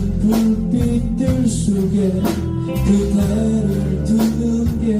그 불빛들 속에 그대를 두게.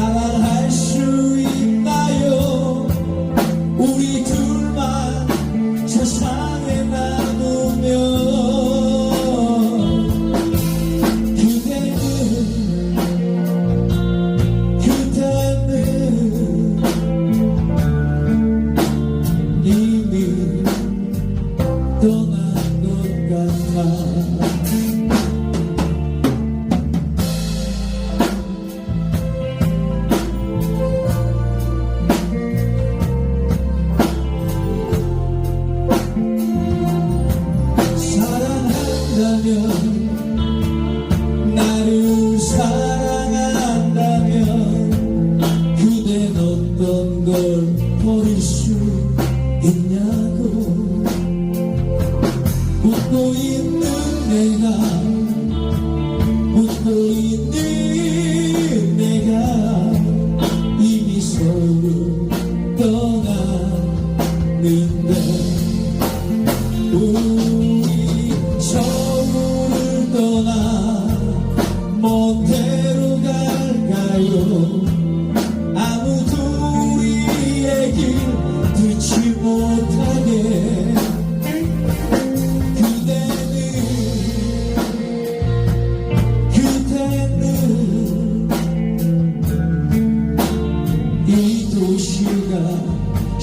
Allah.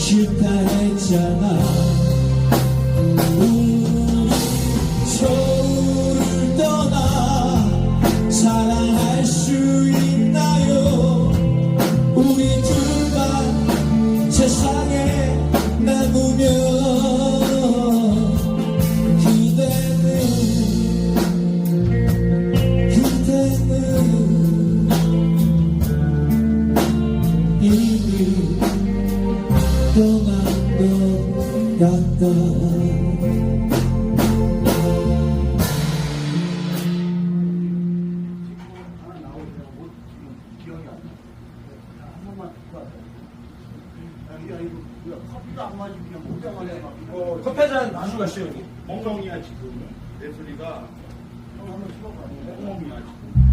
싫다 했잖아. 우리 변한 것 같다 어, 커피 한잔 나눠 가시죠 여기 멍멍이야 지금. 내 소리가. 형 한번 씹어봐. 멍멍이야 지금.